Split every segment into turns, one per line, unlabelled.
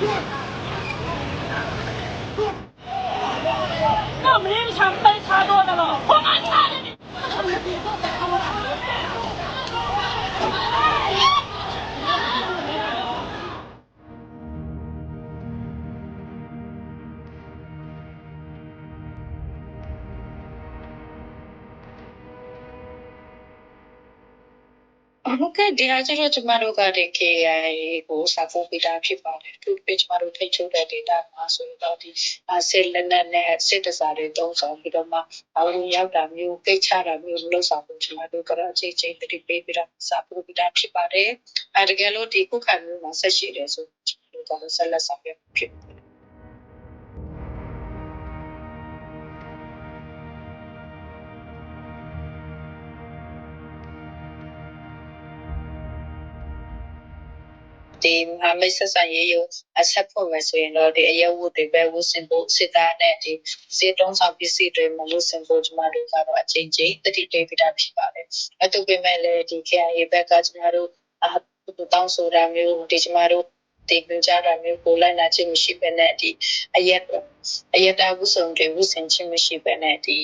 Yes.
ဟုတ်ကဲ့ဒီဟာကျတော့ကျမတို့ကဒီ KIA ကိုစာပို့ပေးတာဖြစ်ပါတယ်သူတို့ကျမတို့ထိတ်ချုပ်တဲ့ data မှာဆိုတော့ဒီစစ်လက်နက်နဲ့စစ်တစားတွေတုံးဆောင်ပြီးတော့မှအဝင်ရောက်တာမျိုးကိတ်ချတာမျိုးလုပ်ဆောင်ဖို့ကျမတို့ကတော့အချိန်ချင်းတတိပေးပြီးတော့စာပို့ပေးတာဖြစ်ပါတယ်အဲတကယ်လို့ဒီခုခံမျိုးမှာဆက်ရှိတယ်ဆိုကျမတို့ကတော့ဆက်လက်ဆောင်ရွက်ဖြစ် ဒီမမိတ်ဆက်ဆံရေးရုံအဆက်ဖို့မယ်ဆိုရင်တော့ဒီအယဝတ်တွေပဲဝတ်ဆင်ဖို့စစ်သားနဲ့ဒီစေတုံးဆောင်ပစ္စည်းတွေမဝတ်ဆင်ဖို့ကျမတို့ကတော့အချင်းချင်းတတိပေးပြီးတာဖြစ်ပါတယ်။အတူပေမဲ့လည်းဒီ KIA ဘက်ကကျမတို့အတူတောင်းဆိုတာမျိုးဒီကျမတို့ဒီပကြတာမျိုးကိုလိုက်လာခြင်းမရှိဘဲနဲ့ဒီအရက်အရက်တာဝတ်ဆောင်တွေဝတ်ဆင်ခြင်းမရှိဘဲနဲ့ဒီ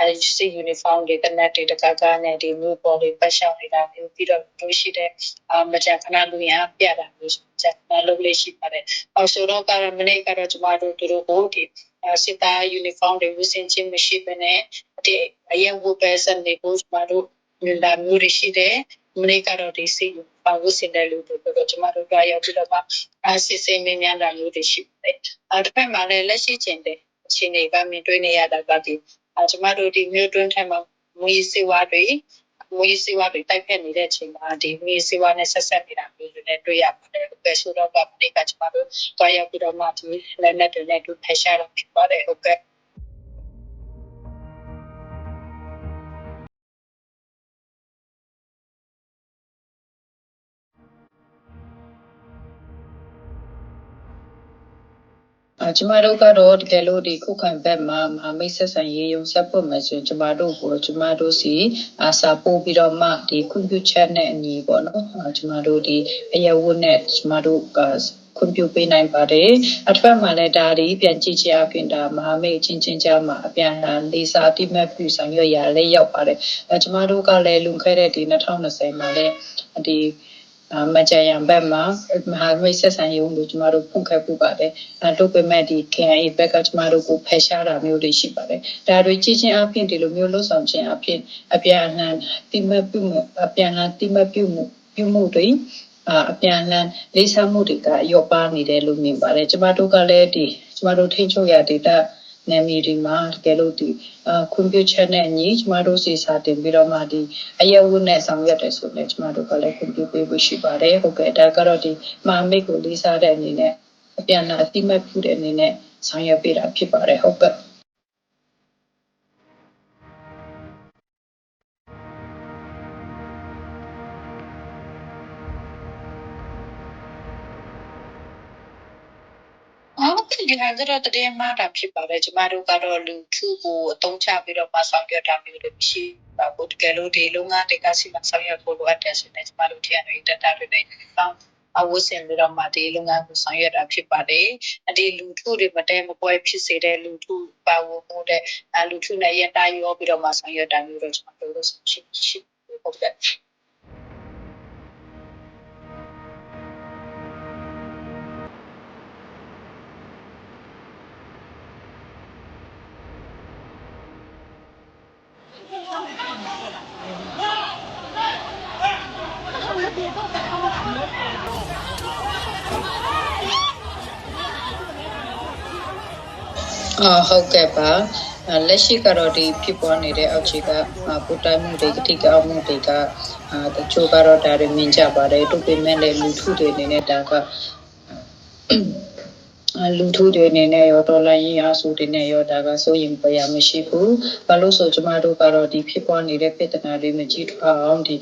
အဲဒီ uniform တွေတနက်တွေတကားကားနဲ့ဒီမျိုးပေါ်တွေပတ်ရှောင်နေတာမျိုးပြီးတော့တို့ရှိတဲ့အမကြခဏလူရပြတာမျိုးချက်မလုပ်လို့ရှိပါတယ်။အော်ဆိုတော့ကမနေ့ကတော့ကျမတို့တို့ကိုဒီစစ်သား uniform တွေဝတ်ဆင်ခြင်းမရှိဘဲနဲ့ဒီအရင်ဝတ်ပဲစနေကိုကျမတို့မြင်လာမျိုးတွေရှိတယ်။မနေ့ကတော့ဒီစီပါဝတ်ဆင်တဲ့လူတွေကိုကျမတို့ကရောက်ပြီးတော့အစစ်စေးမင်းများတာမျိုးတွေရှိပါတယ်။အဲတစ်ဖက်မှာလည်းလက်ရှိချိန်တဲ့အချိန်တွေကမြင်တွေ့နေရတာကဒီ အဲကျမတို့ဒီမြို့တွင်းထဲမှာမွေးစေဝါတွေမွေးစေဝါတွေတိုက်ဖက်နေတဲ့အချိန်မှာဒီမွေးစေဝါနဲ့ဆက်ဆက်နေတာမျိုးတွေနဲ့တွေ့ရပါတယ်။ပဲဆိုတော့ကမနေ့ကကျမတို့တွားရောက်ပြီးတော့မှဒီလည်းနဲ့တွေနဲ့တူဖက်ရှာတော့ဖြစ်ပါတယ်ဟုတ်ကဲ့ ကျမတို့ကတော့တကယ်လို့ဒီခုခံဘက်မှာမဟာမိတ်ဆက်ဆံရေးရုံဆက်ဖို့မယ်ဆိုရင်ကျမတို့ကိုကျမတို့စီအာစာပို့ပြီးတော့မှဒီခွင့်ပြုချက်နဲ့အညီပေါ့နော်အာကျမတို့ဒီအယဝတ်နဲ့ကျမတို့ကခွင့်ပြုပေးနိုင်ပါတယ်အထက်မှာလည်းဒါဒီပြန်ကြည့်ချင်အပြင်ဒါမဟာမိတ်ချင်းချင်းကြားမှာအပြန်အလှန်လေးစားတိမဲ့ပြုဆောင်ရွက်ရလည်းရောက်ပါတယ်အဲကျမတို့ကလည်းလွန်ခဲ့တဲ့ဒီ2020မှာလည်းဒီအ မကြရံဘက်မှာမဟာမိတ်ဆက်ဆံရေးကိုကျမတို့ဖွင့်ခဲ့ပူပါတယ်အဲတို့ပေမဲ့ဒီ KIA ဘက်ကကျမတို့ကိုဖယ်ရှားတာမျိုးတွေရှိပါတယ်ဒါတွေကြည့်ချင်းအပြင်ဒီလိုမျိုးလှုပ်ဆောင်ခြင်းအပြင်အပြန်အလှန်တိမတ်ပြုမှုအပြန်အလှန်တိမတ်ပြုမှုပြုမှုတွေအာအပြန်အလှန်လေးစားမှုတွေကရော့ပါနေတယ်လို့မြင်ပါတယ်ကျမတို့ကလည်းဒီကျမတို့ထိန်းချုပ်ရဒေတာ နယ်မြေဒီမှာတကယ်လို့ဒီအကွန်ပျူတာနဲ့အညီကျမတို့စီစာတင်ပြီးတော့မှဒီအယဝတ်နဲ့ဆောင်ရွက်တယ်ဆိုလည်းကျမတို့ကလည်းကွန်ပျူတာပေးဖို့ရှိပါတယ်ဟုတ်ကဲ့ဒါကတော့ဒီမဟာမိတ်ကိုလေးစားတဲ့အနေနဲ့အပြန်အလှန်အတိမတ်ပြုတဲ့အနေနဲ့ဆောင်ရွက်ပေးတာဖြစ်ပါတယ်ဟုတ်ကဲ့ ဒီဟာကတော့တည်းမှားတာဖြစ်ပါတယ်ကျမတို့ကတော့လူထုကိုအတုံးချပြီးတော့မဆောင်ရွက်တာမျိုးတွေမရှိပါဘူးတကယ်လို့ဒီလုံငန်းတွေကစီမံဆောင်ရွက်ဖို့လိုအပ်တယ်ဆိုရင်ကျမတို့ထည့်ရတဲ့ data တွေနဲ့ပေါင်းအဝတ်ဆင်ပြီးတော့မှဒီလုံငန်းကိုဆောင်ရွက်တာဖြစ်ပါတယ်အဒီလူထုတွေမတဲမပွဲဖြစ်စေတဲ့လူထုပါဝင်မှုတဲ့အလူထုနဲ့ရန်တိုင်းရောပြီးတော့မှဆောင်ရွက်တာမျိုးတွေကျွန်တော်တို့ရှိရှိဟုတ်ကဲ့ အာဟုတ်ကဲ့ပါအာလက်ရှိကတော့ဒီဖြစ်ပေါ်နေတဲ့အောက်ခြေကအာပူတိုင်းမှုတွေကတိကအောင်မှုတွေကအာတချို့ကတော့ဒါတွေမြင်ကြပါတယ်တို့ပေမဲ့လည်းလူထုတွေအနေနဲ့ဒါကအာ လူထုတွေအနေနဲ့ရောဒေါ်လာရင်းအားစုတွေနဲ့ရောဒါကစိုးရင်ပရမရှိဘူးဘာလို့ဆိုကျမတို့ကတော့ဒီဖြစ်ပေါ်နေတဲ့ပြဿနာတွေမကြည့်ထွားအောင်ဒီ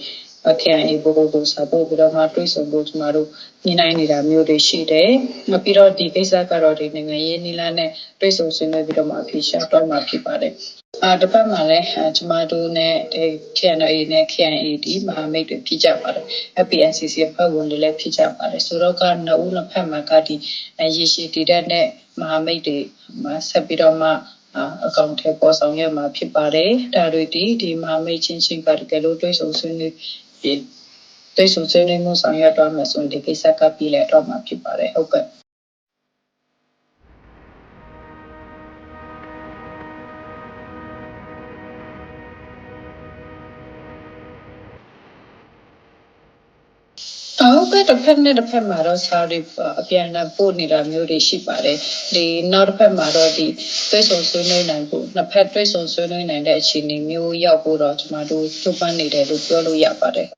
အခရိုင်ဘိုးဘိုးစာပို့ပြီးတော့မှတွေးဆုံဖို့ကျမတို့ညှိနှိုင်းနေတာမျိုးတွေရှိတယ်။နောက်ပြီးတော့ဒီကိစ္စကတော့ဒီနိုင်ငံရေးနီလာနဲ့တွေးဆုံဆွေးနွေးပြီးတော့မှအဖြေရှာတော့မှာဖြစ်ပါတယ်။ အာတစ်ဖက်မှာလည်းအာကျမတို့နဲ့ဒီ KNA နဲ့ KNAD မဟာမိတ်တွေဖြစ်ကြပါတယ်။ FPNCC အဖွဲ့ဝင်တွေလည်းဖြစ်ကြပါတယ်။ဆိုတော့ကနှစ်ဦးနှစ်ဖက်မှာကဒီရေရှည်တည်တဲ့နဲ့မဟာမိတ်တွေမှာဆက်ပြီးတော့မှ
အာအကောင့်ထဲပေါ်ဆောင်ရမှာဖြစ်ပါတယ်ဒါတွေဒီဒီမဟာမိတ်ချင်းချင်းကတကယ်လို့တွေးဆုံဆွေးနွေးပြီးတွေးဆုံဆွေးနွေးမှုဆောင်ရွက်တော့မယ်ဆိုရင်ဒီကိစ္စကပြည်လဲတော့မှာဖြစ်ပါတယ်ဟုတ်ကဲ့ ဟုတ်ကဲ့တစ်ဖက်နဲ့တစ်ဖက်မှာတော့စာရီအပြန်အလှန်ပို့နေတာမျိုးတွေရှိပါတယ်ဒီနောက်တစ်ဖက်မှာတော့ဒီတွဲဆုံဆွေးနွေးနိုင်ဖို့နှစ်ဖက်တွဲဆုံဆွေးနွေးနိုင်တဲ့အခြေအနေမျိုးရောက်ဖို့တော့ကျွန်တော်တို့ကြိုးပမ်းနေတယ်လို့ပြောလို့ရပါတယ်